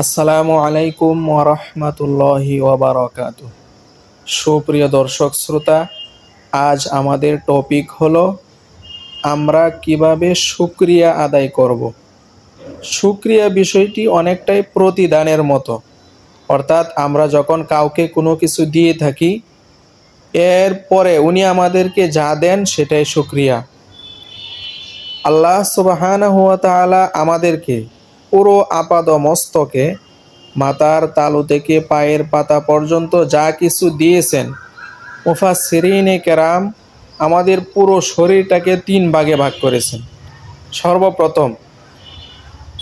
আসসালামু আলাইকুম ওরহমতুল্লাহি ওবরাকাত সুপ্রিয় দর্শক শ্রোতা, আজ আমাদের টপিক হলো, আমরা কীভাবে সুক্রিয়া আদায় করব? সুক্রিয়া বিষয়টি অনেকটাই প্রতিদানের মতো। অর্থাৎ আমরা যখন কাউকে কোনো কিছু দিয়ে থাকি এরপরে উনি আমাদেরকে যা দেন সেটাই সুক্রিয়া। আল্লাহ সুবাহানা হুয়া তাআলা আমাদেরকে পুরো আপাদ মস্তকে মাতার তালু থেকে পায়ের পাতা পর্যন্ত যা কিছু দিয়েছেন। মুফাসসিরিনে কেরাম আমাদের পুরো শরীরটাকে তিন ভাগে ভাগ করেছেন। সর্বপ্রথম,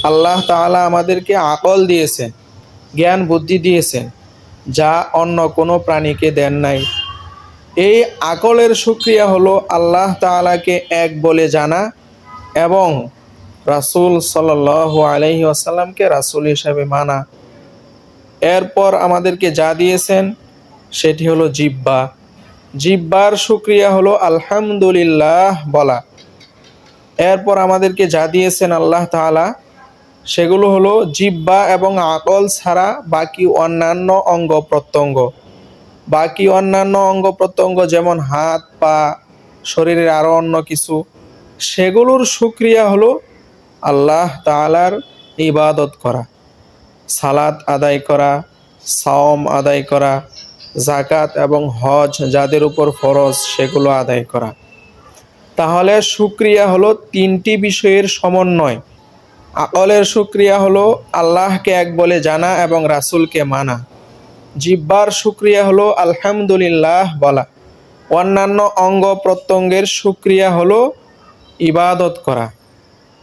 আল্লাহ তাআলা আমাদেরকে আকল দিয়েছেন, জ্ঞান বুদ্ধি দিয়েছেন, যা অন্য কোনো প্রাণীকে দেন নাই। এই আকলের সুক্রিয়া হলো আল্লাহ তাআলাকে এক বলে জানা এবং রাসূল সাল্লাল্লাহু আলাইহি আসাল্লামকে রাসূল হিসাবে মানা। এরপর আমাদেরকে যা দিয়েছেন, সেটি হলো জিব্বা। জিব্বার সুক্রিয়া হলো আলহামদুলিল্লাহ বলা। এরপর আমাদেরকে যা দিয়েছেন আল্লাহ তাআলা, সেগুলো হলো জিব্বা এবং আকল ছাড়া বাকি অন্যান্য অঙ্গ প্রত্যঙ্গ। বাকি অন্যান্য অঙ্গ প্রত্যঙ্গ যেমন হাত, পা, শরীরের আরও অন্য কিছু, সেগুলোর সুক্রিয়া হলো আল্লাহ তালার ইবাদত করা, সালাত আদায় করা, সাওম আদায় করা জাকাত এবং হজ যাদের উপর ফরজ সেগুলো আদায় করা। তাহলে সুক্রিয়া হলো তিনটি বিষয়ের সমন্বয়। আকলের সুক্রিয়া হলো আল্লাহকে এক বলে জানা এবং রাসুলকে মানা। জিব্বার সুক্রিয়া হলো আলহামদুলিল্লাহ বলা। অন্যান্য অঙ্গ প্রত্যঙ্গের সুক্রিয়া হলো ইবাদত করা।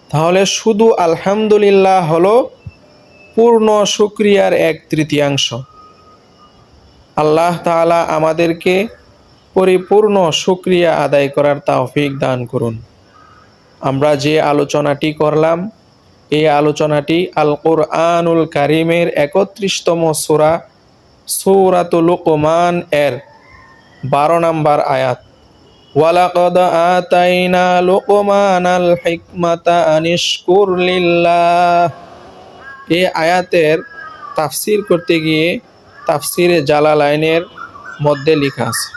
তাহলে শুধু আলহামদুলিল্লাহ হলো পূর্ণ সুক্রিয়ার এক তৃতীয়াংশ। আল্লাহ তাআলা আমাদেরকে পরিপূর্ণ সুক্রিয়া আদায় করার তৌফিক দান করুন। আমরা যে আলোচনাটি করলাম, এই আলোচনাটি আল কোরআনুল কারিমের একত্রিশতম সূরা, সূরাতুল লোকমান এর বারো নম্বর আয়াত। ওয়ালাকদ لقمان الحكمة أن اشكر لله এই আয়াতের তাফসির করতে গিয়ে তাফসিরে জালালাইনের মধ্যে লেখা আছে।